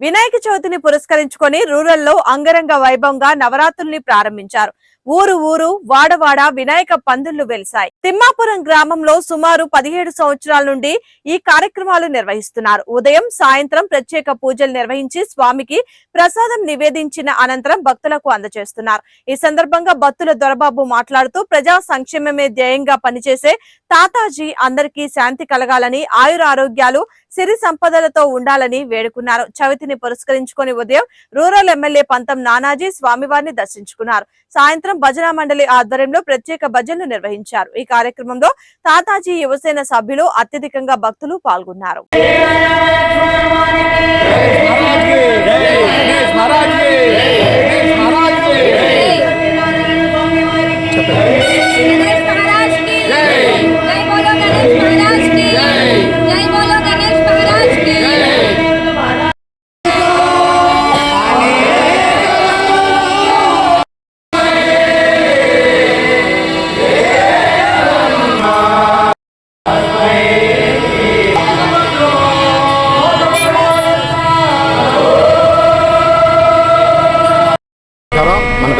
వినాయక చవితిని పురస్కరించుకొని రూరల్లో అంగరంగ వైభవంగా నవరాత్రుల్ని ప్రారంభించారు. ఊరు ఊరు వాడవాడ వినాయక పందుళ్ళు వెలిశాయి. తిమ్మాపురం గ్రామంలో సుమారు పదిహేడు సంవత్సరాల నుండి ఈ కార్యక్రమాలు నిర్వహిస్తున్నారు. ఉదయం సాయంత్రం ప్రత్యేక పూజలు నిర్వహించి స్వామికి ప్రసాదం నివేదించిన అనంతరం భక్తులకు అందజేస్తున్నారు. ఈ సందర్భంగా భక్తుల దొరబాబు మాట్లాడుతూ ప్రజా సంక్షేమమే ధ్యేయంగా పనిచేసే తాతాజీ అందరికీ శాంతి కలగాలని ఆయుర ఆరోగ్యాలు సిరి సంపదలతో ఉండాలని వేడుకున్నారు. చవితిని పురస్కరించుకొని ఉదయం రూరల్ ఎమ్మెల్యే పంతం నానాజీ స్వామివారిని దర్శించుకున్నారు. సాయంత్రం భజన మండలి ఆధ్వర్యంలో ప్రత్యేక భజనలు నిర్వహించారు. ఈ కార్యక్రమంలో తాతాజీ యువసేన సభ్యులు అత్యధికంగా భక్తులు పాల్గొన్నారు.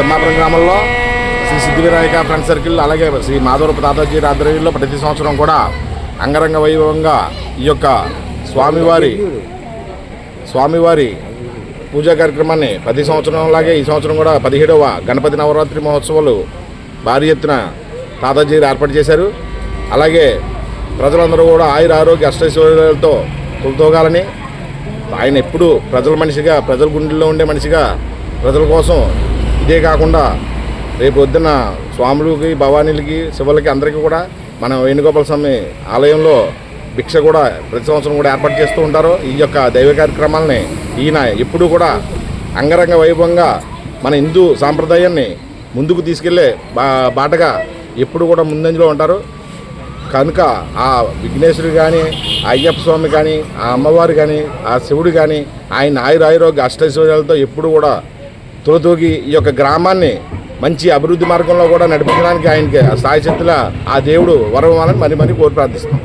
తిమ్మాపురం గ్రామంలో శ్రీ సిద్ధి వినాయక ఫ్రెండ్ సర్కిల్ అలాగే శ్రీ మాధవరపు తాతాజీ ఆధ్వర్యంలో ప్రతి సంవత్సరం కూడా అంగరంగ వైభవంగా ఈ యొక్క స్వామివారి స్వామివారి పూజా కార్యక్రమాన్ని ప్రతి సంవత్సరం లాగే ఈ సంవత్సరం కూడా పదిహేడవ గణపతి నవరాత్రి మహోత్సవాలు భారీ ఎత్తున తాతాజీ ఏర్పాటు చేశారు. అలాగే ప్రజలందరూ కూడా ఆయుర ఆరోగ్య అష్టైశ్వర్యాలతో తొలతోగాలని. ఆయన ఎప్పుడు ప్రజల మనిషిగా ప్రజల గుండెల్లో ఉండే మనిషిగా ప్రజల కోసం ఇదే కాకుండా రేపు పొద్దున్న స్వాములకి భవానీలకి శివులకి అందరికీ కూడా మన వేణుగోపాల స్వామి ఆలయంలో భిక్ష కూడా ప్రతి సంవత్సరం కూడా ఏర్పాటు చేస్తూ ఉంటారు. ఈ యొక్క దైవ కార్యక్రమాలని ఈయన ఎప్పుడూ కూడా అంగరంగ వైభవంగా మన హిందూ సాంప్రదాయాన్ని ముందుకు తీసుకెళ్ళే బా బాటగా ఎప్పుడు కూడా ముందంజలో ఉంటారు. కనుక ఆ విఘ్నేశ్వరుడు కానీ ఆ అయ్యప్ప స్వామి కానీ ఆ అమ్మవారు కానీ ఆ శివుడు కానీ ఆయన ఆయురాయురోగ్య అష్టైశ్వర్యాలతో ఎప్పుడు కూడా తోతూగి ఈ యొక్క గ్రామాన్ని మంచి అభివృద్ధి మార్గంలో కూడా నడిపించడానికి ఆయనకి స్థాయి శక్తుల ఆ దేవుడు వరవాలని మరి మరి కోరి ప్రార్థిస్తున్నాం.